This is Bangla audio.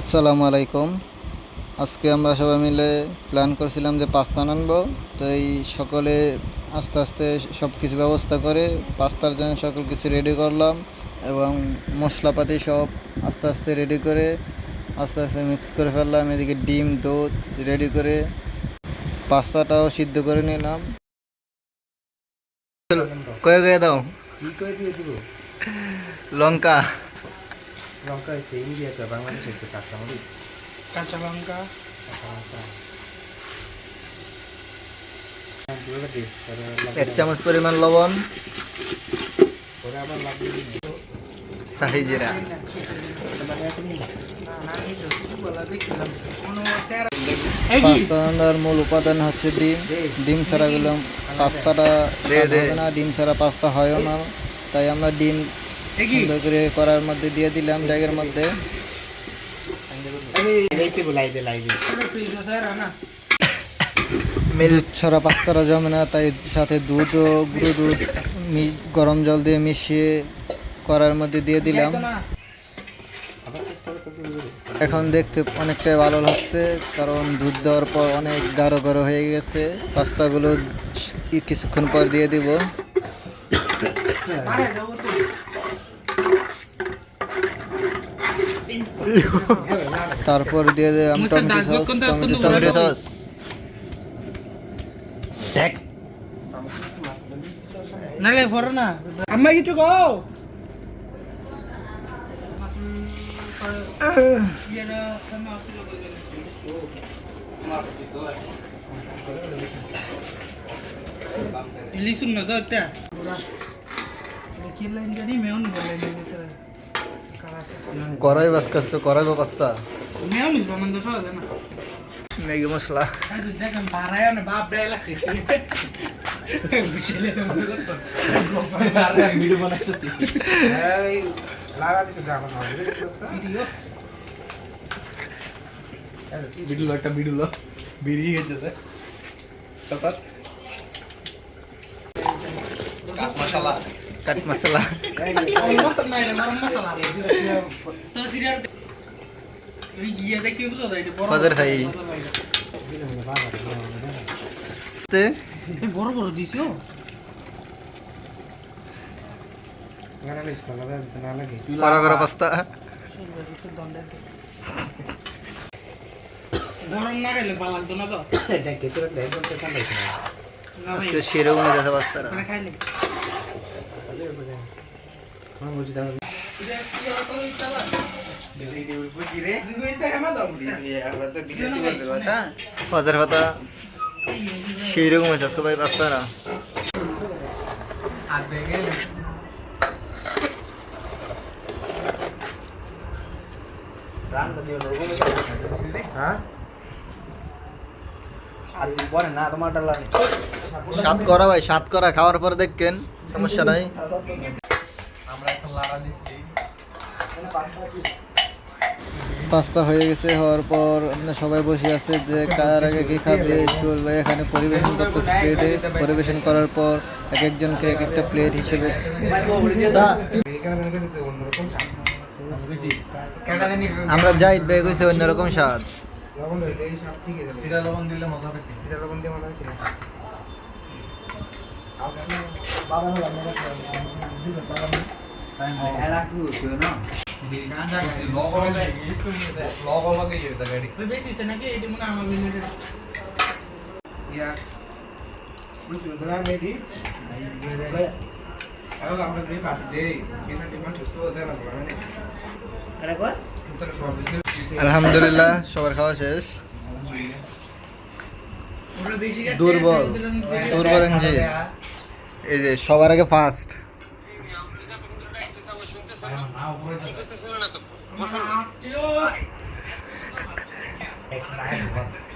আসসালামু আলাইকুম। আজকে আমরা সবাই মিলে প্ল্যান করছিলাম যে পাস্তা আনব। তো এই সকলে আস্তে আস্তে সব কিছু ব্যবস্থা করে পাস্তার জন্য সকল কিছু রেডি করলাম এবং মশলাপাতি সব আস্তে আস্তে রেডি করে আস্তে আস্তে মিক্স করে ফেললাম। এদিকে ডিম দুধ রেডি করে পাস্তাটাও সিদ্ধ করে নিলাম। কয়ে দাও। লঙ্কা। লঙ্কা হচ্ছে ইন্ডিয়াতে বাংলাদেশ হচ্ছে কাঁচামরিচ কাঁচা লঙ্কা কাঁচা লঙ্কা হ্যাঁ, এক চামচ পরিমাণ লবণ পরে আবার লাগবে না। শাহি জিরা আছে নি? পাস্তা রান্নার মূল উপাদান হচ্ছে ডিম ডিম ছাড়া গেলে পাস্তাটা হবে না ডিম ছাড়া পাস্তা হয়ও না তাই আমরা ডিম সুন্দর করে করার মধ্যে দিয়ে দিলাম ড্যাগের মধ্যে। মিল্ক ছাড়া পাস্তাটা জমে না তাই সাথে দুধ ও গুঁড়ো দুধ গরম জল দিয়ে মিশিয়ে করার মধ্যে দিয়ে দিলাম? এখন দেখতে অনেকটাই ভালো লাগছে কারণ দুধ দেওয়ার পর অনেক গাঢ় গাঢ় হয়ে গেছে পাস্তাগুলো কিছুক্ষণ পর দিয়ে দিব তারপর দিয়ে দিলাম tomato sauce tomato sauce tomato sauce নালে ফর না। আম্মা কিছু কও? লিসুন না তো একটা। কিলাইন জানি মেউন বলে কড়াই বাস কাজকে কড়াই বা পাস্তা ম্যাগি মশলা। বিড়ুলো একটা বিড়ুলো। বেরিয়ে গেছে রে। তারপর কাট মশলা ওই মশলা নাই রে গরম মশলা তো জিরার এই গিয়ে দেখি বুঝো তো এটা বড় বাজার খাই। তে এই বড় বড় দিছো গানা লিস করা যায় না লাগে কড়া পাস্তা গরম না খেলে ভালো লাগতো না তো এটা কেটে রাখলে একদম তো ঠান্ডা হয়েছে না। না ভাই আজকে সেরকম পাস্তারা সেই রকম আছে সবাই ডালা সাত করা ভাই সাত করা খাওয়ার পর দেখেন। সমস্যা নাই। পাস্তা হয়ে গেছে হওয়ার পর সবাই বসে আছে যে কার আগে কি খাবে চুল ভাই এখানে পরিবেশন করতেছে প্লেটে পরিবেশন করার পর এক একজনকে এক একটা প্লেট হিসেবে। আমরা যাই ভাই কইছে অন্যরকম স্বাদ। সিরা লবণ দিলে মজা পেতে আলহামদুলিল্লাহ সবার খাওয়া শেষ। দুর্বল। দুর্বল ইঞ্জিন। এই যে সবার আগে ফার্স্ট আত্মীয়।